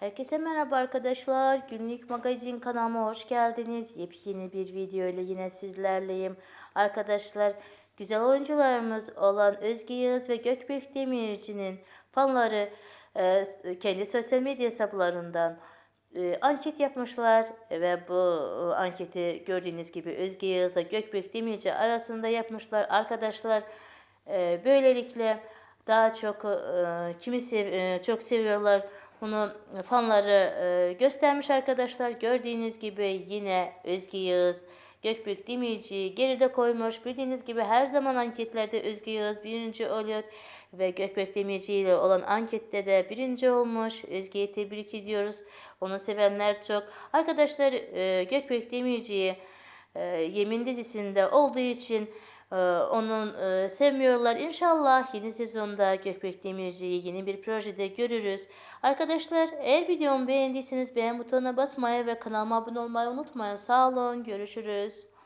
Herkese merhaba arkadaşlar. Günlük magazin kanalıma hoş geldiniz. Yepyeni bir video ile yine sizlerleyim. Arkadaşlar güzel oyuncularımız olan Özge Yağız ve Gökbek Demirci'nin fanları e, kendi sosyal medya hesaplarından e, anket yapmışlar ve bu e, anketi gördüğünüz gibi Özge Yağız'la Gökbek Demirci arasında yapmışlar. Arkadaşlar e, böylelikle daha çok e, kimi sev e, çok seviyorlar. Bunu fanları e, göstermiş arkadaşlar. Gördüğünüz gibi yine Özge Yağız, Gökbek Demirci geride koymuş. Bildiğiniz gibi her zaman anketlerde Özge Yağız birinci oluyor. Ve Gökbek Demirci ile olan ankette de birinci olmuş. Özge'yi tebrik ediyoruz. Onu sevenler çok. Arkadaşlar e, Gökbek Demirci'yi e, Yemin dizisinde olduğu için onun e, sevmiyorlar. İnşallah yeni sezonda Gökbek Demirci'yi yeni bir projede görürüz. Arkadaşlar eğer videomu beğendiyseniz beğen butonuna basmayı ve kanalıma abone olmayı unutmayın. Sağ olun. Görüşürüz.